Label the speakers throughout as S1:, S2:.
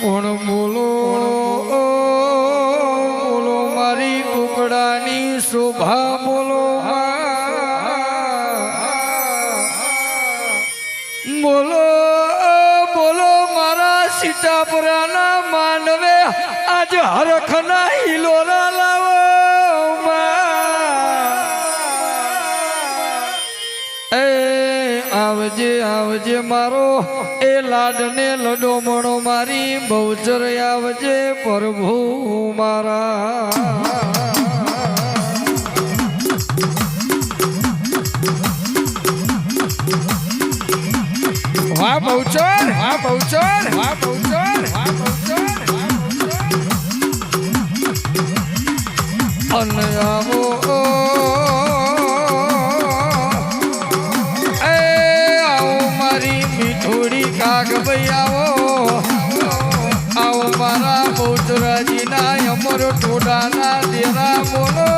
S1: પણ બોલો? બોલો, મારી કુકડાની શોભા બોલો બોલો બોલો, મારા સીતાપુરાના માનવે, આજ હરખના હિલોરા લાવો આવજે આવજે મારો લાડને લડો મણો મારી, બહુચર આવજે પ્રભુ મારા. વાહ, બહુચર વાહ બહુચર વાહ બહુચર વાહ, બહુચર. અન આવો મીઠોડી કાગ ભાઈ આવો આવો મારા બહુચરાજીના અમર ટોડાના દેરા બોલો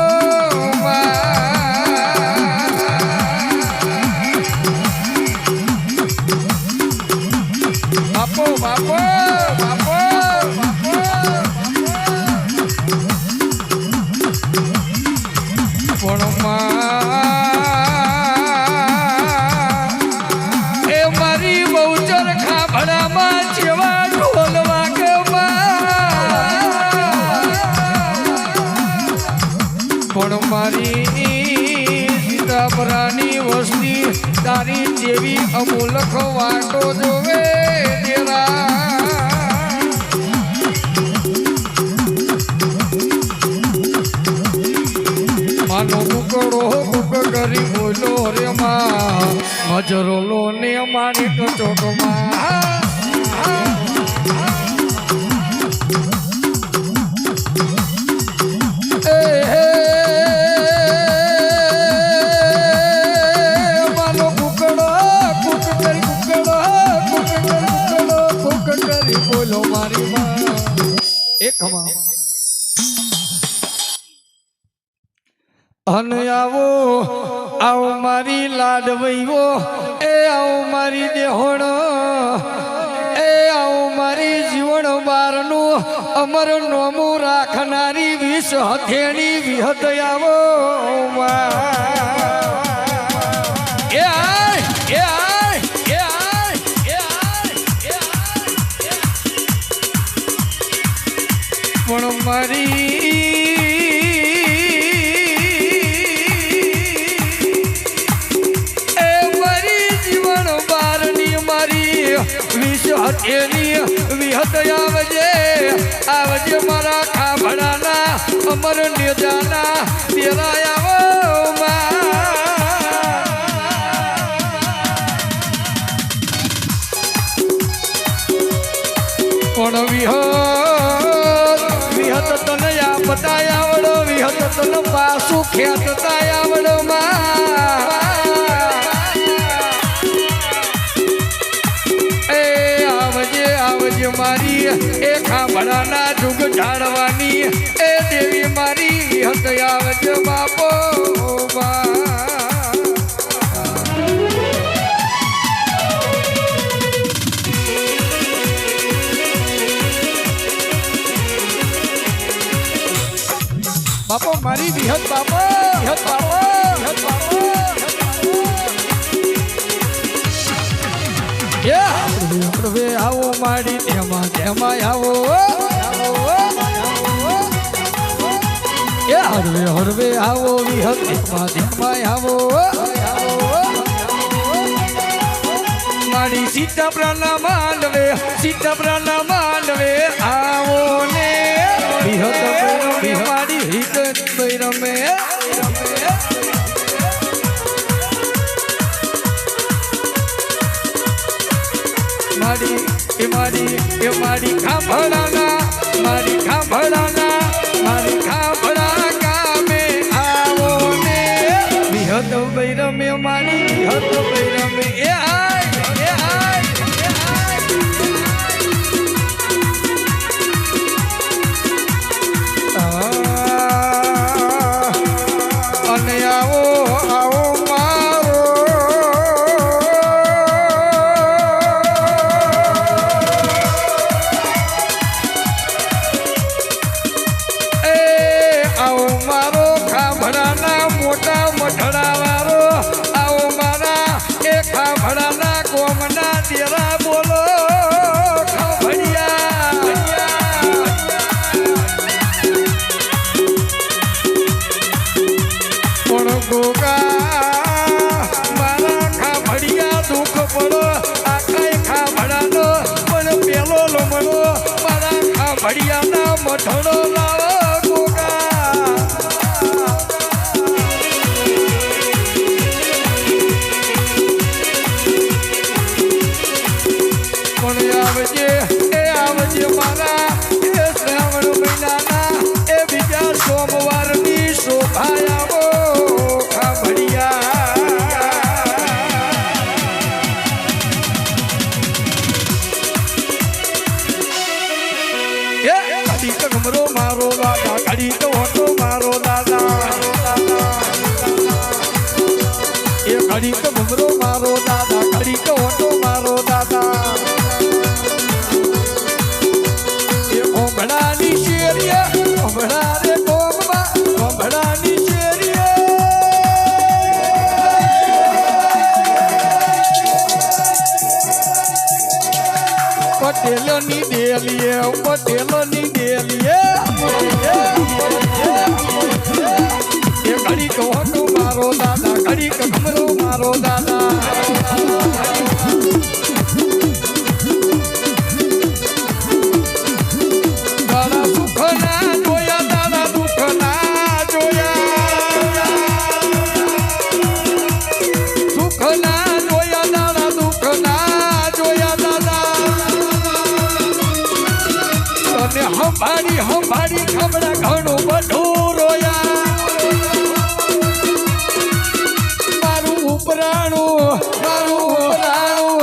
S1: કુક કરી બોલો મારી માં. એક માં પણ મારી. એ મારી જીવન બારની મારી. વિષ હથેની વિહત આવજે. આવજે મારા ખાભડાના, અમર નિજાના તેરા ખાંભળાના જુગ ઝાડવાની એ દેવી મારી વિહત આવજે બાપો બા. બાપો, મારી વિહત બાપો વિહત બાપો વિહત બાપો. એ હળવે આવો માડી તેમાં તેમાં આવો હરવે હળવે આવો વિહત ધીમાય આવો મારી સીતાપ્રાના સીતા પ્રાણા માંડવે આવો ને. વિહત મારી હિત રમે મારી, એ મારી એ મારી ખાંભળાના ખાંભળિયાના મઠડો પટેલોની ડેલીએ પટેલોની ડેલીએ એ ઘડી તો હતો મારો દાદા ઘડી ખબડા ઘણું બધું રોયા. મારું ઉપરાણું મારું ઉપરાણું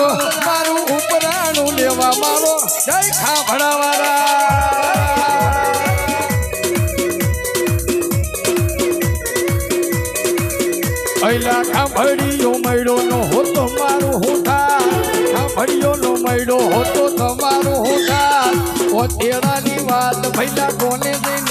S1: ખાંભળીયો મયડો નો હોતો મારું હોઠા. ખાંભળીયો નો મયડો હોતો તેરાની વાત ભૈલા કોને જઈને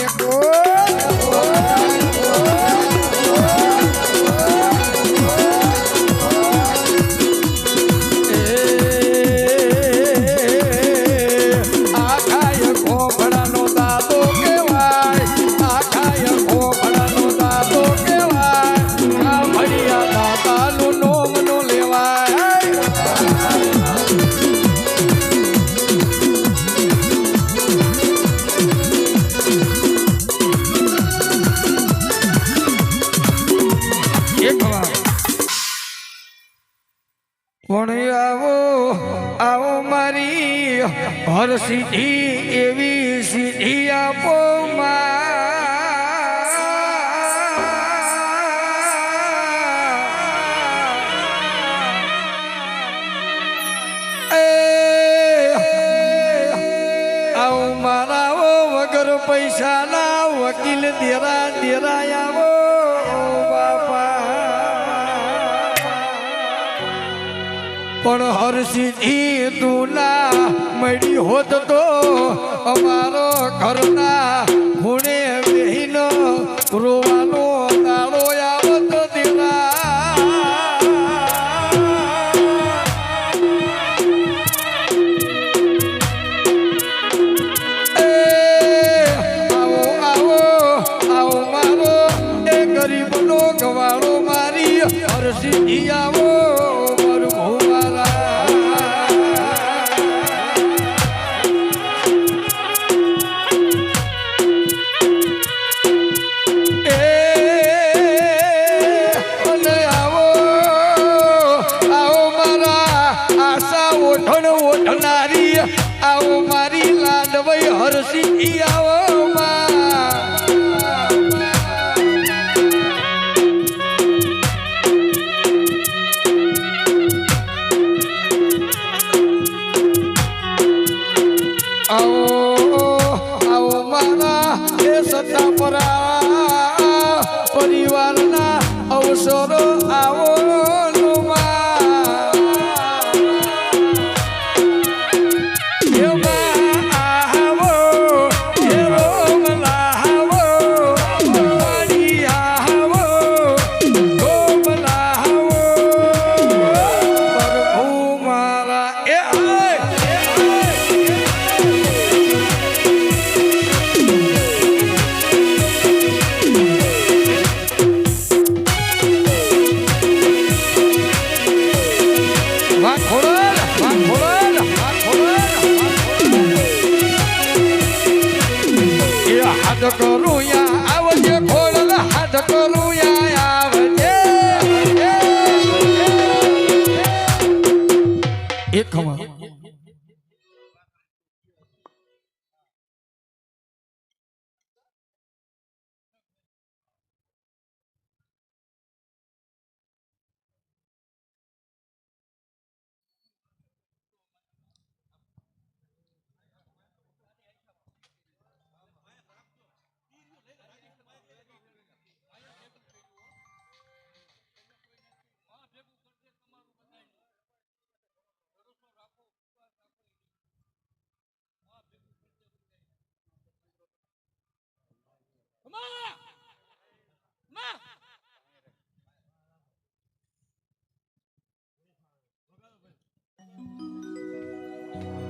S1: પણ આવો આવો મારી હર સિદ્ધિ એવી સિદ્ધિ આપો મારા વગર પૈસાના વકીલ દેરા પણ હરસિદ્ધિ મળી હોત તો અમારો ઘરના ખૂણે બેહીનો રોવાનો દાડો આવત દેના આવો આવો આવો મારો, એ ગરીબનો ગવાળો મારી હરસિંહ આવો.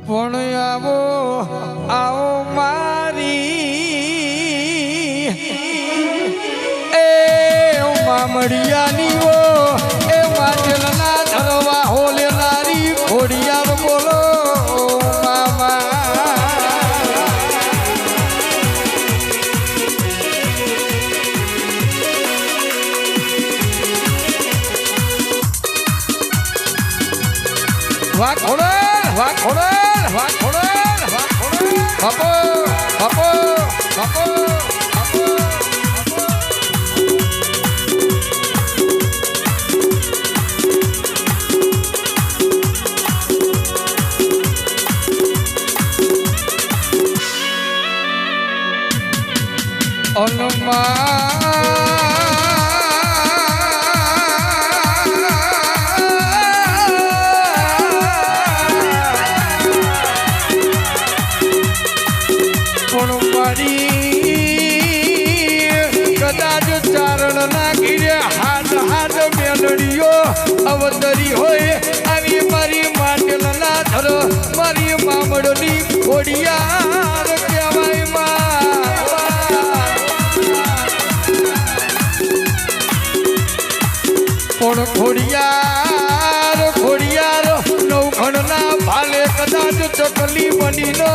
S1: પણ આવો આવો મારી. એ મામડિયાની ઓ, એ માટેલના ધરવા હોલેનારી ઘોડિયાર બોલો મામા વાહ অনুমা ખોડિયાર કહેવાય પણ ખોડિયાર ખોડિયાર નવખણના ભાલે કદાચ ચકલી બનીને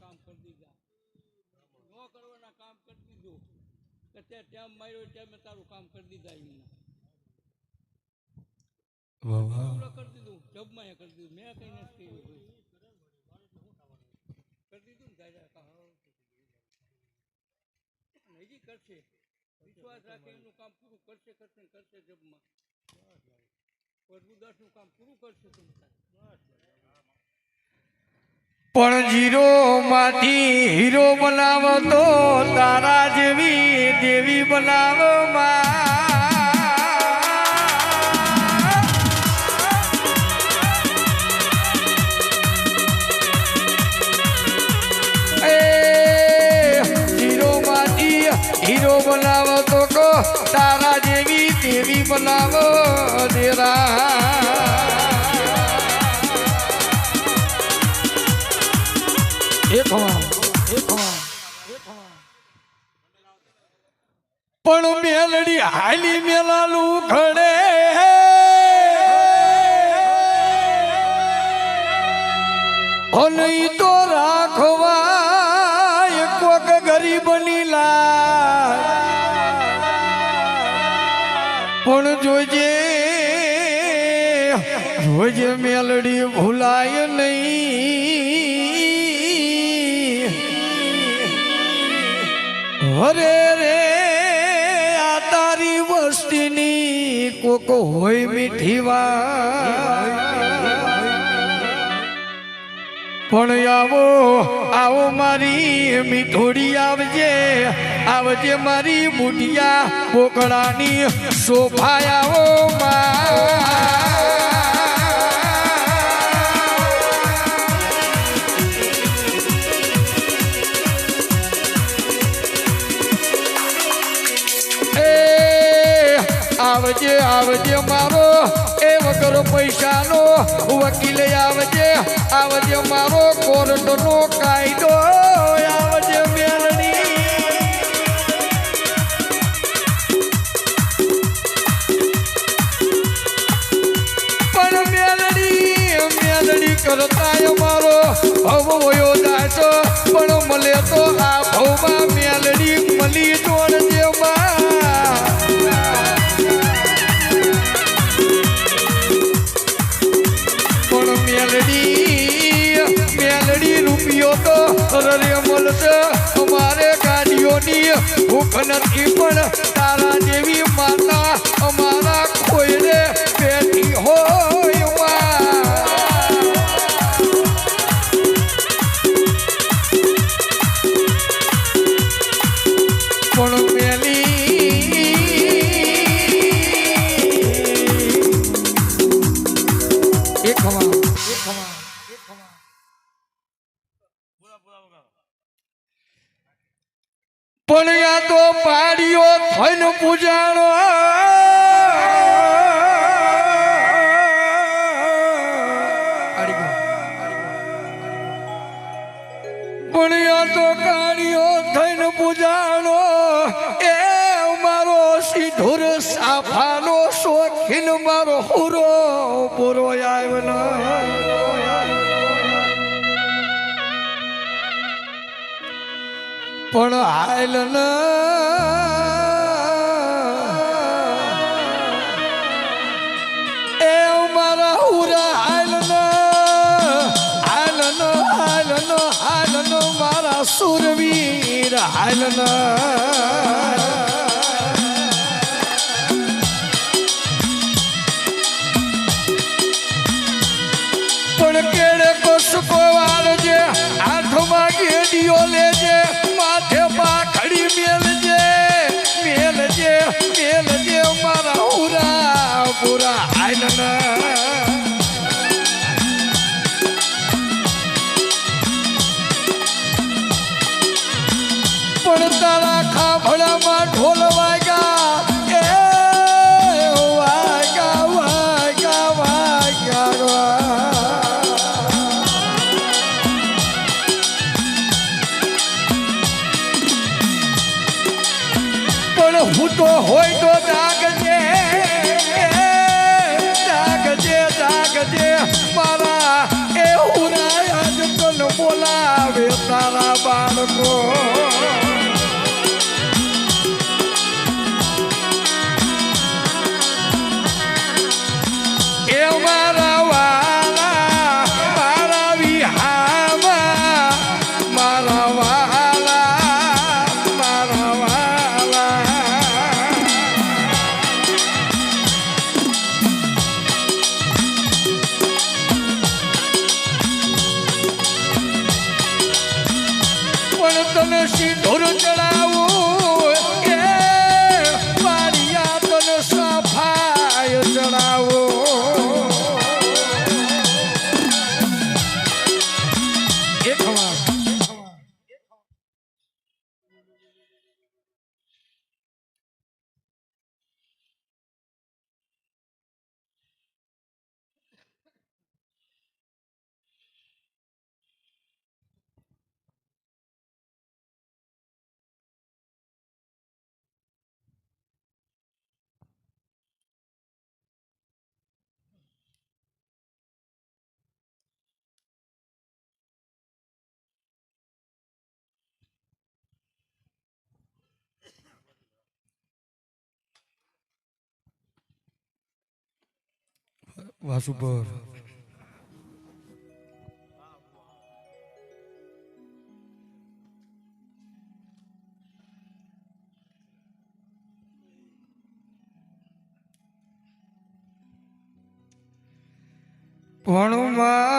S2: કામ કરી દીધા. ન કરવાના કામ કરી દીધું. કે તે ટેમ માર્યો ત્યાં મેં તારું કામ કરી દીધા એમને. કરી દીધું જબમાં કરી દીધું. મેં કઈ નથી કર્યું કરી દીધું ને ધાર્યા હજી કરશે. વિશ્વાસ રાખે એનું કામ પૂરું કરશે કરશે કરશે જબમાં. પ્રભુદાસનું કામ પૂરું કરશે તમે
S1: પણ જીરો માંથી હીરો બનાવો તો તારા જેવી દેવી બનાવો હીરો બનાવો તો તારા જેવી દેવી બનાવો, દેરા. પણ મેલડી હાલી મેલાલું ઘડે. ભલે તો રાખવા કોક ગરીબની લા પણ જોજે જોજે મેલડી ભૂલાય નહીં. અરે કોક હોય મીઠી પણ આવો આવો મારી મીઠોડી આવજે આવજે મારી બુટિયા પોકળાની શોભા એ આવજે આવજે મારો, એ વગર પૈસાનો વકીલ આવજે આવજે મારો કોર્ટનો કાયદો, આવજે કરતા મારો ભવ વયો દાસો પણ મળે તો આ ભવમાં કોની ભૂખ નથી પણ તારા દેવી માતા અમારા હુરો પૂરો આવ્યો પણ હાલ એ મારા હુરા હાલ હાલ હાલ હાલ મારા સુરવીર હાલ Vazubor. Vazubor.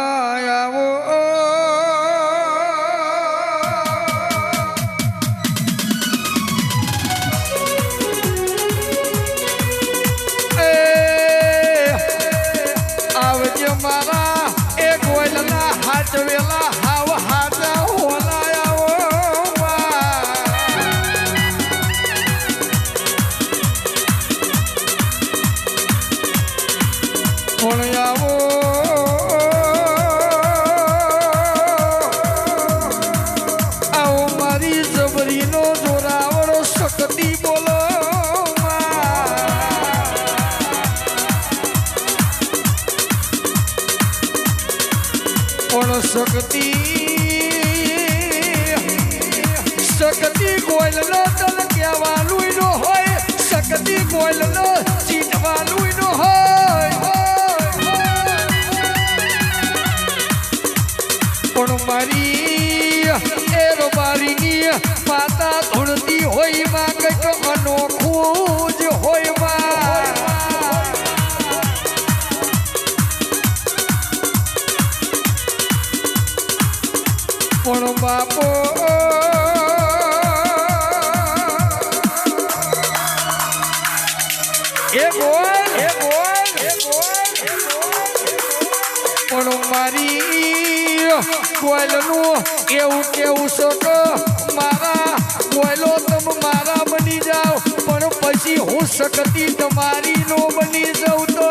S1: પણ મારી કોયલનું એવું કેવું છો તો મારા કોયલો તમે મારા બની જાઓ, પણ પછી હું શકતી તમારી નો બની જાઉં તો.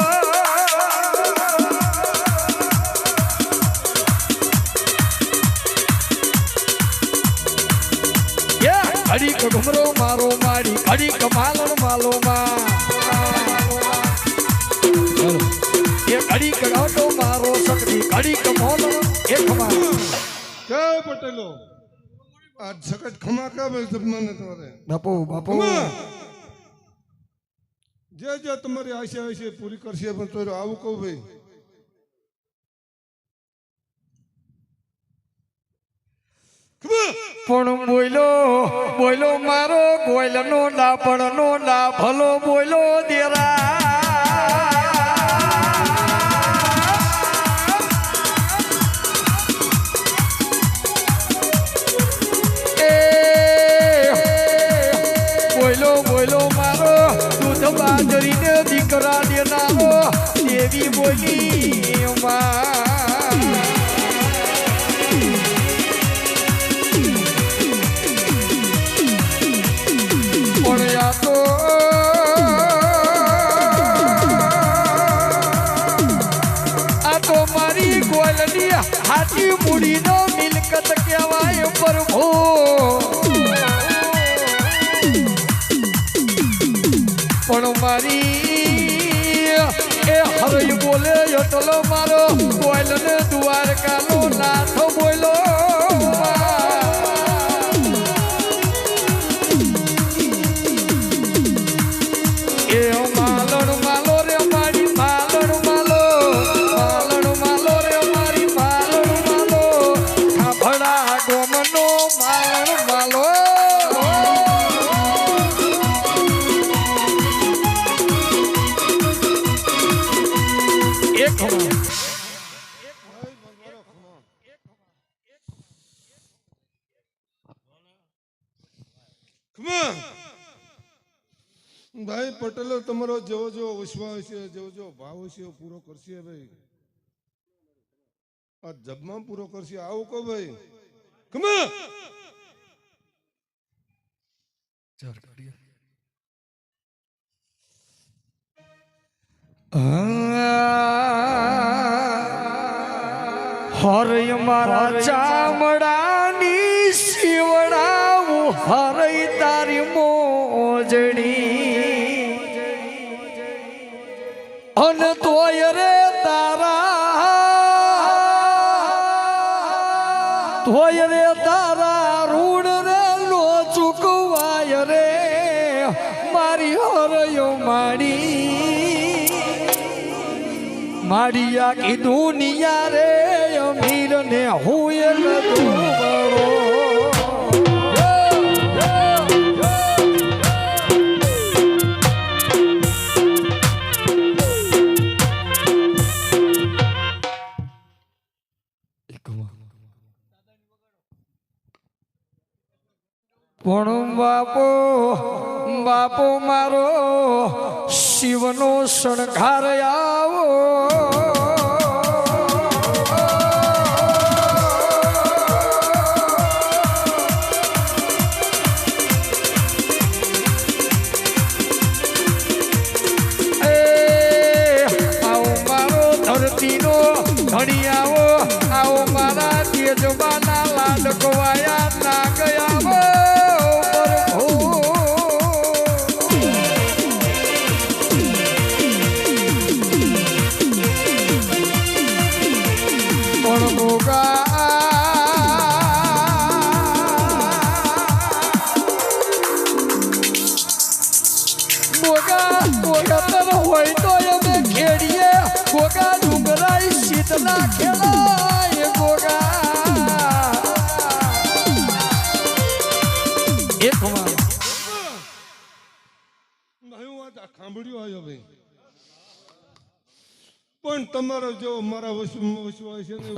S1: હરી ઘુમરો મારો મારી હરી માલણ એ કડાટો મારો શક્તિ ઘડીક કમોલ એક મારો
S3: કે પટેલો? આ જગત ખમા કા બે તમને તમારે?
S1: બાપો બાપો.
S3: જે જે તમારી આશા હશે પૂરી કરશે પણ તો આવું કહું ભાઈ.
S1: પણ બોલો બોલો મારો ગોયલનો ડાપણનો ડાભલો બોલો દેરા. બોલી પણ આ તો આ તો મારી ગોલની હાથી મૂડીનો પણ મારી બોલે એટલો મારો ગોયલને દ્વારકાનો નાથ બોલો
S3: વિશ્વાસ જેવો ભાવ છે પૂરો કરશે ભાઈ. આ જબમાં પૂરો કરશે આવું કહો ભાઈ. ખમા
S1: હરય મારા ચામડાની શિવડાવું હરય તારી મોજડી માડિયા કી દુનિયા રે અમીર ને હું એક દુબળો પણ બાપો બાપો મારો શિવનો શણગાર પણ
S3: તમારો જેવો મારા વશ- વિશ્વાસ છે ને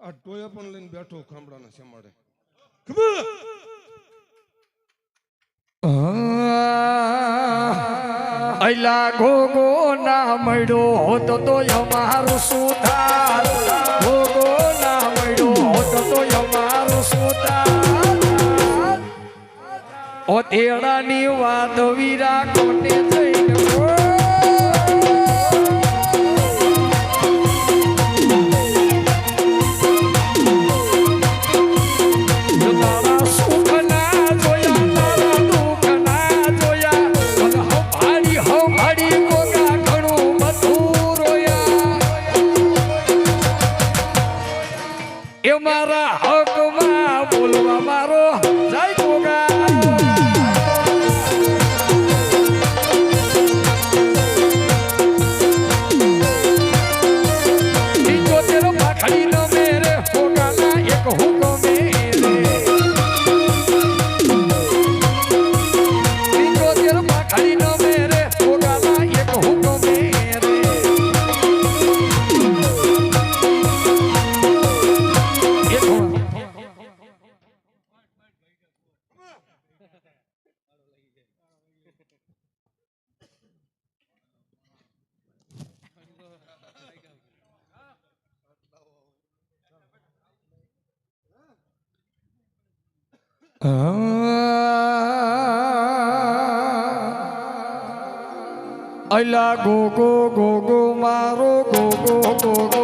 S3: આ ટોયા પણ લઈને બેઠો ખાંભળાના શેમાડે ખબર
S1: અલા ગોગો ના મળ્યો હોત તો અમારું શું થાય ગોગો ના મળ્યો હોત તો અમારું શું થાય ઓ તેડાની વાત વીરા કોટે જઈને અલા ગોગો ગોગો મારો ગોગો ગોગો